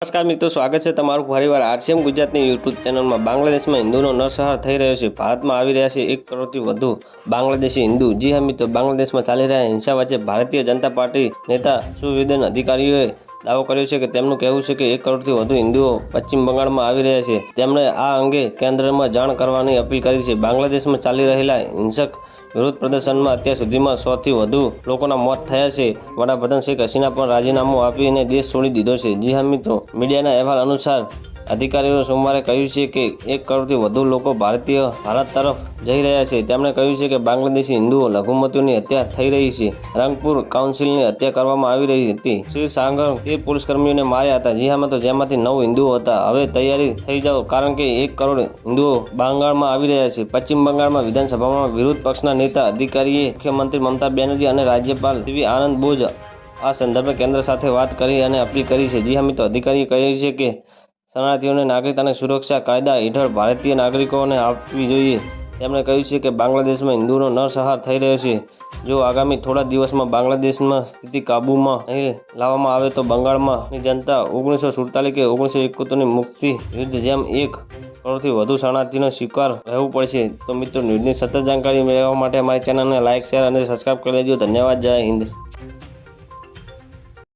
નમસ્કાર મિત્રો, સ્વાગત છે તમારું ફરીવાર આરસીએમ ગુજરાતની યુટ્યુબ ચેનલમાં. બાંગ્લાદેશમાં હિન્દુનો નરસંહાર થઈ રહ્યો છે. ભારતમાં આવી રહ્યા છે એક કરોડથી વધુ બાંગ્લાદેશી હિન્દુ. જી હા મિત્રો, બાંગ્લાદેશમાં ચાલી રહ્યા હિંસા વચ્ચે ભારતીય જનતા પાર્ટી નેતા સુવેદન અધિકારીઓએ દાવો કર્યો છે કે તેમનું કહેવું છે કે એક કરોડથી વધુ હિન્દુઓ પશ્ચિમ બંગાળમાં આવી રહ્યા છે. તેમણે આ અંગે કેન્દ્રમાં જાણ કરવાની અપીલ કરી છે. બાંગ્લાદેશમાં ચાલી રહેલા હિંસક વિરોધ પ્રદર્શનમાં અત્યાર સુધીમાં સોથી વધુ લોકોના મોત થયા છે. વડાપ્રધાન શેખ હસીના પણ રાજીનામું આપીને દેશ છોડી દીધો છે. જી હા મિત્રો, મીડિયાના અહેવાલ અનુસાર અધિકારીઓએ સોમવારે કહ્યું છે કે એક કરોડથી વધુ લોકો ભારતીય ભારત તરફ જઈ રહ્યા છે. તેમણે કહ્યું છે કે બાંગ્લાદેશી હિન્દુઓ લઘુમતીઓની હત્યા થઈ રહી છે. રંગપુર કાઉન્સિલની હત્યા કરવામાં આવી રહી હતી. શ્રી સાંગર તે પોલીસકર્મીઓને માર્યા હતા. જી હામાં તો જેમાંથી નવ હિન્દુઓ હતા. હવે તૈયારી થઈ જાઓ, કારણ કે એક કરોડ હિન્દુઓ બંગાળમાં આવી રહ્યા છે. પશ્ચિમ બંગાળમાં વિધાનસભામાં વિરોધ પક્ષના નેતા, અધિકારીએ મુખ્યમંત્રી મમતા બેનર્જી અને રાજ્યપાલ શ્રી આનંદ બોઝ આ સંદર્ભે કેન્દ્ર સાથે વાત કરી અને અપીલ કરી છે. જી હા, મિત્રો, અધિકારીએ કહ્યું છે કે શરણાર્થીઓને નાગરિકતાની સુરક્ષા કાયદા હેઠળ ભારતીય નાગરિકોને આપવી જોઈએ. તેમણે કહ્યું છે કે બાંગ્લાદેશમાં હિન્દુઓનો નરસંહાર થઈ રહ્યો છે. જો આગામી થોડા દિવસમાં બાંગ્લાદેશમાં સ્થિતિ કાબૂમાં નહીં લાવવામાં આવે તો બંગાળમાંની જનતા ઓગણીસો સુડતાલીસ કે ઓગણીસો એકોતેરની મુક્તિ યુદ્ધ જેમ એક કરોડથી વધુ શરણાર્થીનો શિકાર રહેવું પડશે. તો મિત્રો, ન્યૂઝની સતત જાણકારી મેળવવા માટે અમારી ચેનલને લાઇક શેર અને સબસ્ક્રાઈબ કરી લેજો ધન્યવાદ. જય હિન્દ.